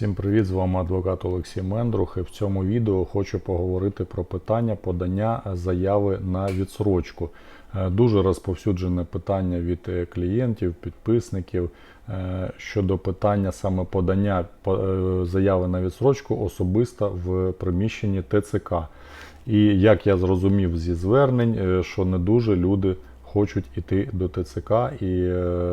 Всім привіт! З вами адвокат Олексій Мендрух. І в цьому відео хочу поговорити про питання подання заяви на відсрочку. Е, Дуже розповсюджене питання від е, клієнтів, підписників е, щодо питання саме подання заяви на відсрочку особисто в приміщенні ТЦК. І як я зрозумів зі звернень, що не дуже люди хочуть іти до ТЦК і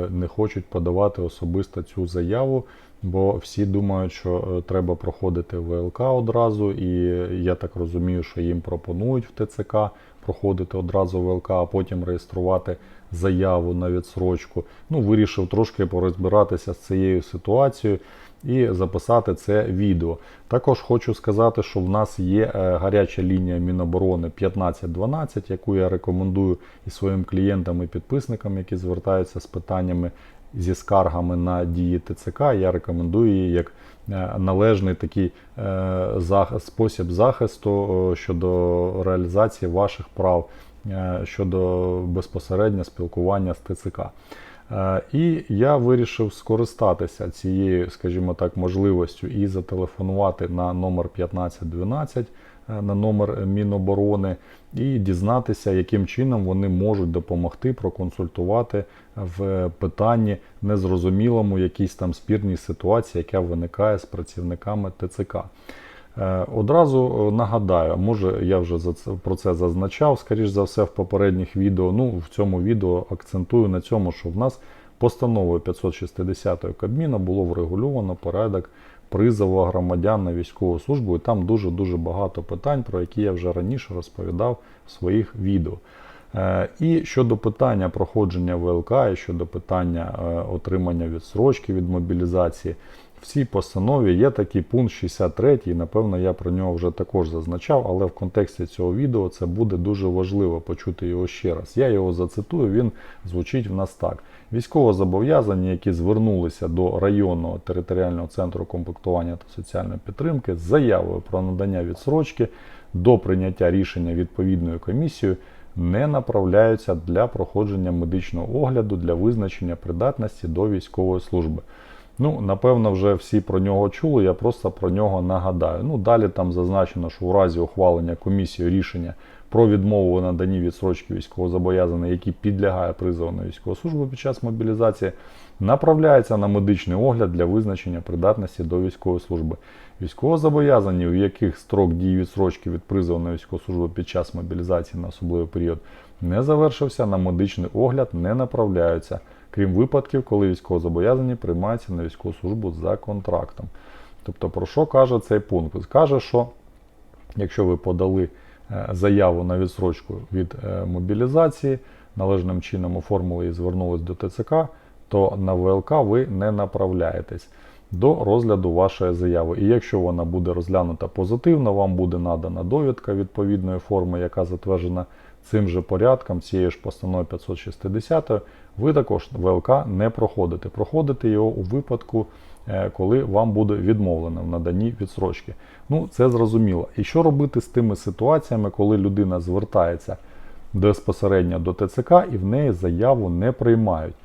не хочуть подавати особисто цю заяву, бо всі думають, що е, треба проходити ВЛК одразу, і я так розумію, що їм пропонують в ТЦК проходити одразу ВЛК, а потім реєструвати заяву на відсрочку. Ну, вирішив трошки порозбиратися з цією ситуацією і записати це відео. Також хочу сказати, що в нас є е, гаряча лінія Міноборони 1512, яку я рекомендую і своїм клієнтам і підписникам, які звертаються з питаннями зі скаргами на дії ТЦК. Я рекомендую її як е, належний такий е, спосіб захисту е, щодо реалізації ваших прав щодо безпосередньо спілкування з ТЦК. І я вирішив скористатися цією, скажімо так, можливістю і зателефонувати на номер 1512, е, на номер Міноборони, і дізнатися, яким чином вони можуть допомогти проконсультувати в питанні незрозумілому, якійсь там спірній ситуації, яка виникає з працівниками ТЦК. Е, Одразу е, нагадаю, може я вже за це, про це зазначав, скоріш за все, в попередніх відео. Ну, в цьому відео акцентую на цьому, що в нас постановою 560 Кабміна було врегульовано порядок призову громадян на військову службу. І там дуже-дуже багато питань, про які я вже раніше розповідав в своїх відео. Е, І щодо питання проходження ВЛК, і щодо питання е, отримання відсрочки від мобілізації, в цій постанові є такий пункт 63, і напевно я про нього вже також зазначав, але в контексті цього відео це буде дуже важливо почути його ще раз. Я його зацитую, він звучить в нас так: військовозобов'язані, які звернулися до районного територіального центру комплектування та соціальної підтримки з заявою про надання відсрочки до прийняття рішення відповідною комісією не направляються для проходження медичного огляду для визначення придатності до військової служби. Ну, напевно, вже всі про нього чули, я просто про нього нагадаю. Ну, далі там зазначено, що у разі ухвалення комісією рішення про відмову у наданні відсрочки військовозобов'язаний, який підлягає призову на військову службу під час мобілізації, направляється на медичний огляд для визначення придатності до військової служби. Військовозобов'язані, у яких строк дії відсрочки від призову на військову службу під час мобілізації на особливий період не завершився, на медичний огляд не направляються, крім випадків, коли військовозобов'язані приймаються на військову службу за контрактом. Тобто, про що каже цей пункт? Каже, що якщо ви подали е, заяву на відсрочку від е, мобілізації, належним чином оформили і звернулись до ТЦК, то на ВЛК ви не направляєтесь до розгляду вашої заяви. І якщо вона буде розглянута позитивно, вам буде надана довідка відповідної форми, яка затверджена цим же порядком, цією ж постановою 560, ви також ВЛК не проходите. Проходите його у випадку, е, коли вам буде відмовлено в наданні відсрочки. Ну, це зрозуміло. І що робити з тими ситуаціями, коли людина звертається безпосередньо до ТЦК і в неї заяву не приймають?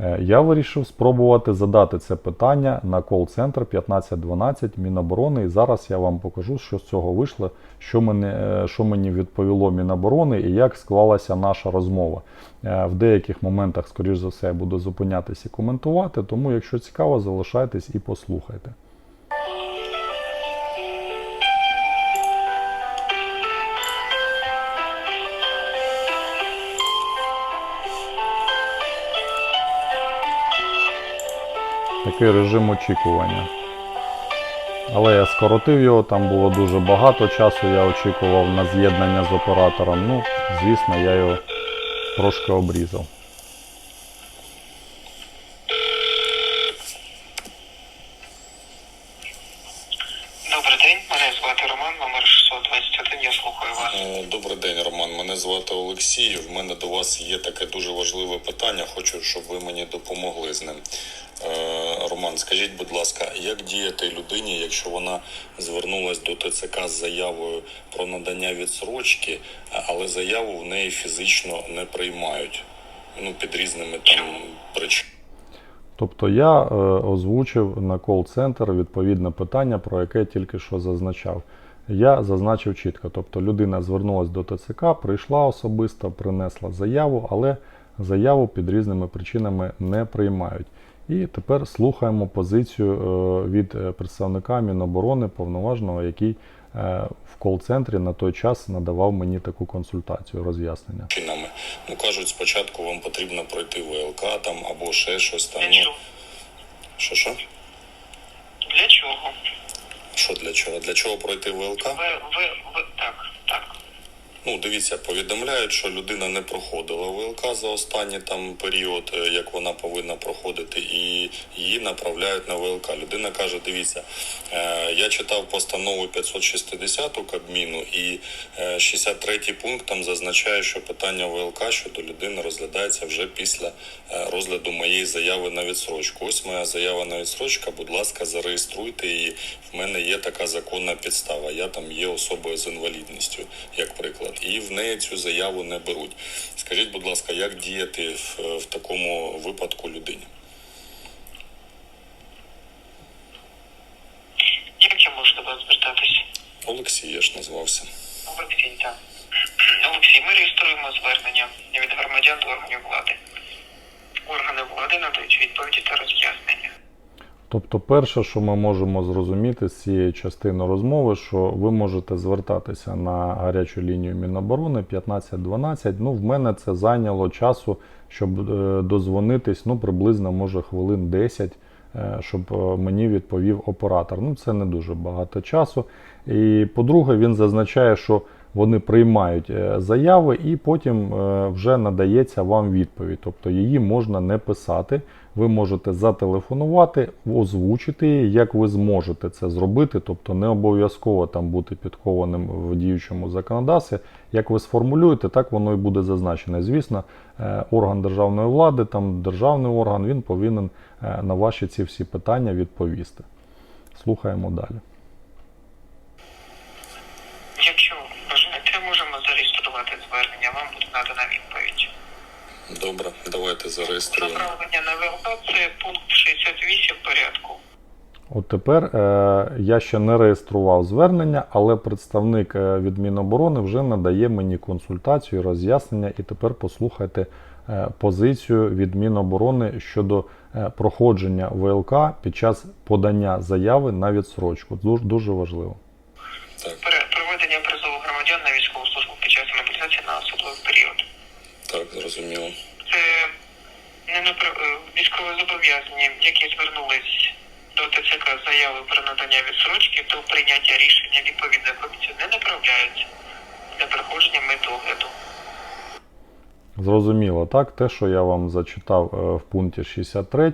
Е, Я вирішив спробувати задати це питання на кол-центр 1512 Міноборони. І зараз я вам покажу, що з цього вийшло, що, мене, е, що мені відповіло Міноборони і як склалася наша розмова. Е, В деяких моментах, скоріш за все, я буду зупинятися і коментувати. Тому, якщо цікаво, залишайтесь і послухайте. Такий режим очікування. Але я скоротив його, там було дуже багато часу, я очікував на з'єднання з оператором. Ну, звісно, я його трошки обрізав. Добрий день, мене звати Роман, номер 621, я слухаю вас. Е, Добрий день, Роман. Мене звати Олексій. В мене до вас є таке дуже важливе питання. Хочу, щоб ви мені допомогли з ним. Роман, скажіть, будь ласка, як діяти людині, якщо вона звернулась до ТЦК з заявою про надання відсрочки, але заяву в неї фізично не приймають? Ну, під різними там причинами. Тобто я е, озвучив на кол-центр відповідне питання, про яке тільки що зазначав. Я зазначив чітко. Тобто людина звернулася до ТЦК, прийшла особисто, принесла заяву, але заяву під різними причинами не приймають. І тепер слухаємо позицію е, від е, представника Міноборони повноважного, який е, в кол-центрі на той час надавав мені таку консультацію, роз'яснення. Ну кажуть, спочатку вам потрібно пройти ВЛК там або ще щось там. Для Ну, чого? що що? Для чого? Що для чого? Для чого пройти ВЛК? Ви, так, так. Ну, дивіться, повідомляють, що людина не проходила ВЛК за останній там період, е, як вона повинна проходити, і її направляють на ВЛК. Людина каже: дивіться, е, я читав постанову 560 Кабміну, і е, 63 пункт там зазначає, що питання ВЛК щодо людини розглядається вже після е, розгляду моєї заяви на відсрочку. Ось моя заява на відсрочка. Будь ласка, зареєструйте її. В мене є така законна підстава. Я там є особою з інвалідністю, як приклад, і в неї цю заяву не беруть. Скажіть, будь ласка, як діяти в, в такому випадку людині? Як я можу до вас звертатись? Олексій, я ж назвався. Олексій, так. Олексій, ми реєструємо звернення від громадян до органів влади. Органи влади надають відповіді та роз'яснення. Тобто, перше, що ми можемо зрозуміти з цієї частини розмови, що ви можете звертатися на гарячу лінію Міноборони 1512. Ну, в мене це зайняло часу, щоб е, дозвонитись, ну, приблизно, може, хвилин 10, е, щоб е, мені відповів оператор. Ну, це не дуже багато часу. І по-друге, він зазначає, що вони приймають е, заяви і потім е, вже надається вам відповідь. Тобто її можна не писати. Ви можете зателефонувати, озвучити її, як ви зможете це зробити. Тобто не обов'язково там бути підкованим в діючому законодавстві. Як ви сформулюєте, так воно і буде зазначено. Звісно, е, орган державної влади, там державний орган, він повинен на ваші ці всі питання відповісти. Слухаємо далі. Якщо бажаєте, можемо зареєструвати звернення, вам буде надана відповідь. Добре, давайте зареєструємо. Направлення на ВЛК це пункт 68 порядку. От тепер е, я ще не реєстрував звернення, але представник е, від Міноборони вже надає мені консультацію, роз'яснення, і тепер послухайте е, позицію від Міноборони щодо е, проходження ВЛК під час подання заяви на відсрочку. Дуже, дуже важливо. Так, Пер- Проведення призову громадян на військову службу під час мобілізації на особливий період. так, зрозуміло. Це не напра- е, військові які звернулись до ТЦК з заяви про надання відсрочки до прийняття рішення відповідної комісії не направляються для проходження медогляду. Зрозуміло, так, те, що я вам зачитав е, в пункті 63,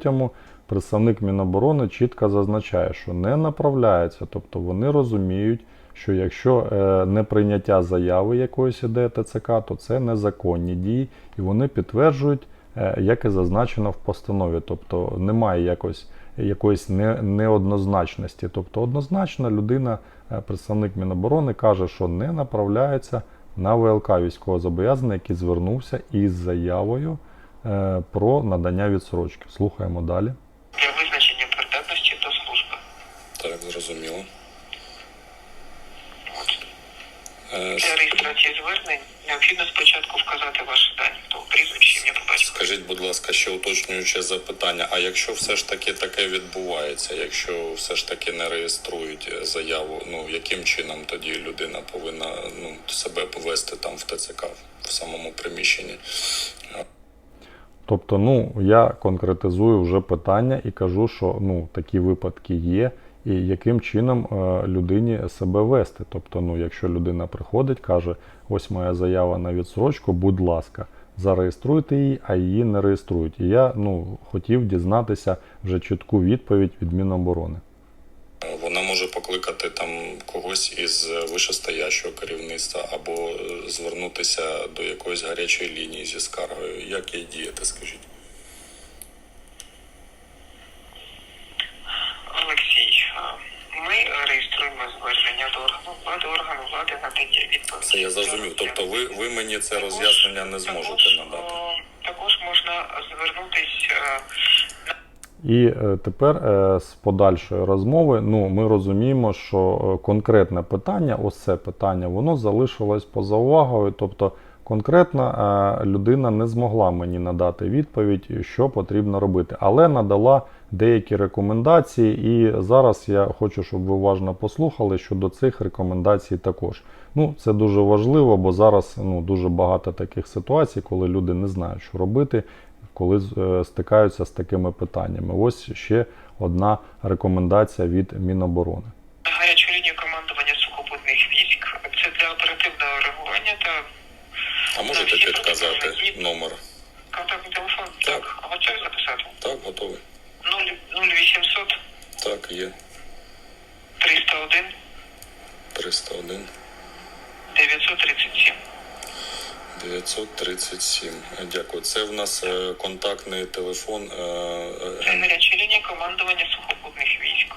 представник Міноборони чітко зазначає, що не направляється, тобто вони розуміють, що якщо е, не прийняття заяви якоїсь іде ТЦК, то це незаконні дії, і вони підтверджують, е, як і зазначено в постанові. Тобто немає якось, якоїсь не, неоднозначності. Тобто однозначно людина, е, представник Міноборони, каже, що не направляється на ВЛК військовозобов'язаний, який звернувся із заявою про надання відсрочки. Слухаємо далі. Для визначення придатності до служби. Так, зрозуміло. Е, Для реєстрації звернень необхідно спочатку вказати ваші дані, то прізвище, ім'я по батькові. Скажіть, будь ласка, ще уточнююче запитання. А якщо все ж таки таке відбувається, якщо все ж таки не реєструють е, заяву, ну яким чином тоді людина повинна ну себе повести там в ТЦК в самому приміщенні? Тобто, ну я конкретизую вже питання і кажу, що ну такі випадки є, і яким чином е, людині себе вести. Тобто, ну, якщо людина приходить, каже, ось моя заява на відсрочку, будь ласка, зареєструйте її, а її не реєструють. І я ну хотів дізнатися вже чітку відповідь від Міноборони. Вона може покликати там когось із вищестоящого керівництва або е, звернутися до якоїсь гарячої лінії зі скаргою. Як їй діяти, скажіть? Олексій, а, ми реєструємо звернення до органу влади, органу влади надає відповідь. Це я зрозумів. Тобто ви, ви мені це роз'яснення не зможете також, надати. Також можна звернутися І е, тепер е, з подальшої розмови ну, ми розуміємо, що е, конкретне питання, ось це питання, воно залишилось поза увагою. Тобто конкретно е, людина не змогла мені надати відповідь, що потрібно робити, але надала деякі рекомендації. І зараз я хочу, щоб ви уважно послухали щодо цих рекомендацій також. Ну, це дуже важливо, бо зараз ну, дуже багато таких ситуацій, коли люди не знають, що робити коли е, стикаються з такими питаннями. Ось ще одна рекомендація від Міноборони. Гарячу лінію командування сухопутних військ. Це для оперативного реагування та А можете підказати номер? контактний телефон. Так. А готові записати? Так, готовий. 0, 0800 Так, є. 301 301 937. 937. Е, Дякую. Це в нас е, контактний телефон. е, Це е, гаряча лінія командування сухопутних військ.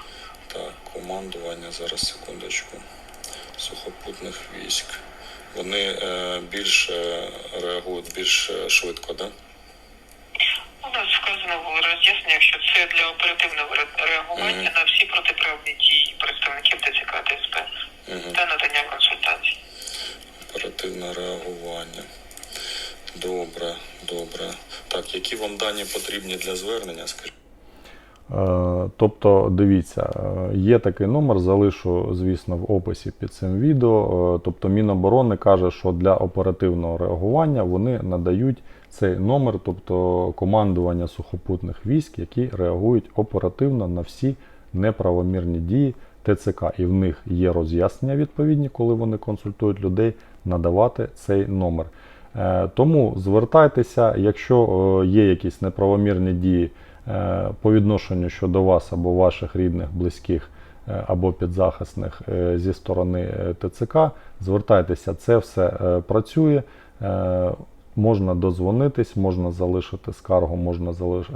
Так, командування, зараз секундочку. Сухопутних військ. Вони е, більш е, реагують більш е, швидко, так? Да? У нас вказано в роз'ясненні, якщо це для оперативного ре- реагування Мгм. на всі протиправні дії представників ТЦК та СП та надання консультацій. Оперативне реагування. Добре, добре. Так, які вам дані потрібні для звернення? Скажіть. Е, Тобто, дивіться, е, є такий номер, залишу, звісно, в описі під цим відео. Е, Тобто Міноборони каже, що для оперативного реагування вони надають цей номер, тобто командування сухопутних військ, які реагують оперативно на всі неправомірні дії ТЦК. І в них є роз'яснення відповідні, коли вони консультують людей, надавати цей номер. Е, Тому звертайтеся, якщо е, є якісь неправомірні дії е, по відношенню щодо вас або ваших рідних, близьких або підзахисних зі сторони ТЦК, звертайтеся, це все працює. Можна дозвонитись, можна залишити скаргу, можна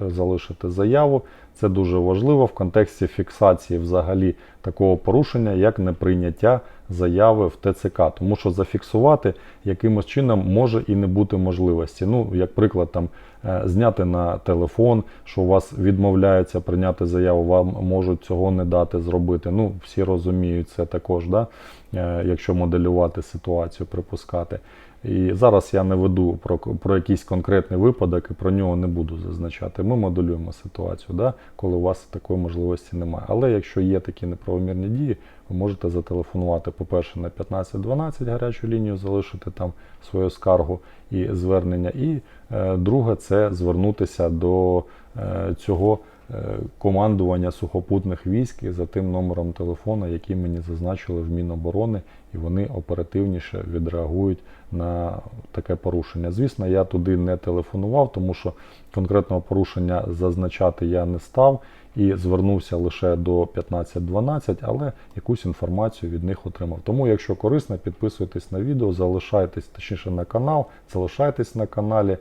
залишити заяву. Це дуже важливо в контексті фіксації взагалі такого порушення, як неприйняття заяви в ТЦК. Тому що зафіксувати якимось чином може і не бути можливості. Ну, як приклад, там е, зняти на телефон, що у вас відмовляються прийняти заяву, вам можуть цього не дати зробити. Ну, всі розуміють це також, да? е, якщо моделювати ситуацію, припускати. І зараз я не веду про, про якийсь конкретний випадок і про нього не буду зазначати. Ми моделюємо ситуацію, да, коли у вас такої можливості немає. Але якщо є такі неправомірні дії, ви можете зателефонувати, по-перше, на 1512 гарячу лінію, залишити там свою скаргу і звернення. І е, друге, це звернутися до е, цього командування сухопутних військ за тим номером телефону, який мені зазначили в Міноборони, і вони оперативніше відреагують на таке порушення. Звісно, я туди не телефонував, тому що конкретного порушення зазначати я не став і звернувся лише до 1512, але якусь інформацію від них отримав. Тому, якщо корисно, підписуйтесь на відео, залишайтесь точніше на канал, залишайтесь на каналі, е,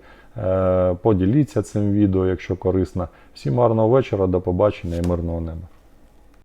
поділіться цим відео, якщо корисно. Всім гарного вечора, до побачення і мирного неба.